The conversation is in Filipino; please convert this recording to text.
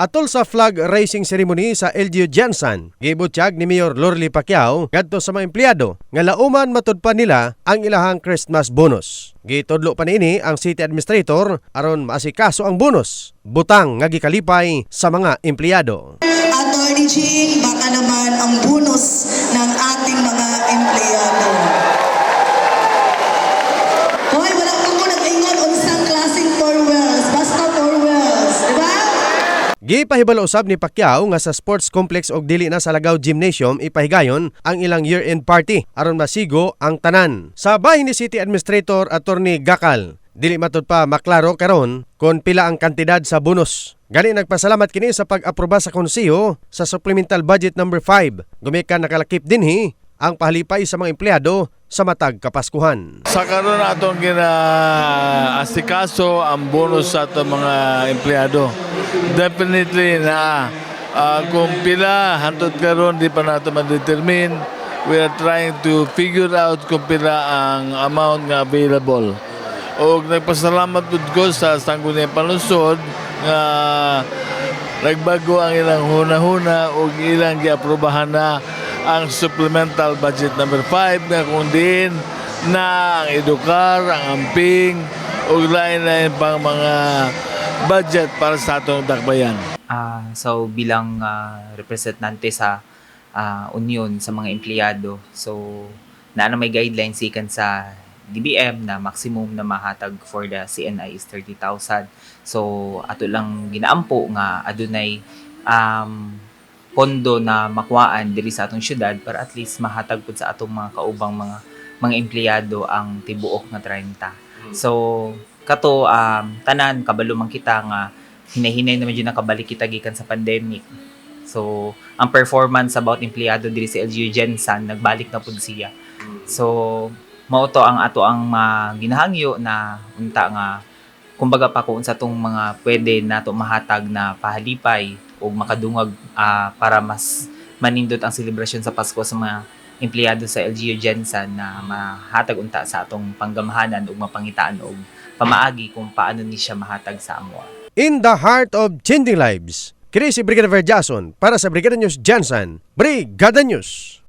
Atol sa flag raising ceremony sa LGU Jansan, gibutyag ni Mayor Lorly Pacquiao ngadto sa mga empleyado nga lauman matud pa nila ang ilahang Christmas bonus. Gitudlo pa niini ang city administrator aron maasikaso ang bonus, butang nga gikalipay sa mga empleyado. Attorney Jing, baka naman ang bonus Gipahibalo usab ni Pacquiao nga sa sports complex og dili na sa Lagaw Gymnasium ipahigayon ang ilang year-end party aron masigo ang tanan. Sa bahin ni City Administrator Attorney Gakal, dili matud pa maklaro karon kung pila ang kantidad sa bonus. Gani nagpasalamat kini sa pag-aproba sa konseho sa Supplemental Budget number 5. Gumikan nakalakip dinhi ang pahalipay sa mga empleyado sa matag kapaskuhan. Sa karon atong gina asikaso ang bonus sa atong mga empleyado. Definitely na ah, kung pila hantud karon di pa nato ma-determine. We are trying to figure out kung pila ang amount nga available. O nagpasalamat pud ko sa Sangguniang Palusod nga nagbago ang ilang huna-huna o ilang giaprobahan na ang supplemental budget number 5 nga kung din na ang edukar, ang amping, o lain-lain pang mga budget para sa atong dakbayan. Ah, so bilang ah, representante sa ah, union sa mga empleyado, so na may guidelines ikan sa DBM na maximum na mahatag for the CNI is 30,000. So ato lang ginaampo nga adunay um, pondo na makuhaan diri sa atong syudad para at least mahatag pud sa atong mga kaubang mga mga empleyado ang tibuok nga 30. So kato um, tanan kabalo man kita nga hinahinay naman yun nakabalik kita gikan sa pandemic. So, ang performance about empleyado diri sa LGU Gensan, nagbalik na pud siya. So, mao to ang ato ang mga ginahangyo na unta nga kumbaga pa kung sa tong mga pwede nato mahatag na pahalipay o makadungag ah, para mas manindot ang selebrasyon sa Pasko sa mga empleyado sa LGU Gensan na mahatag unta sa atong panggamahanan ug mapangitaan og pamaagi kung paano ni siya mahatag sa amwa. In the heart of changing lives, si Brigadier Jason para sa Brigada News Jansan, Brigada News.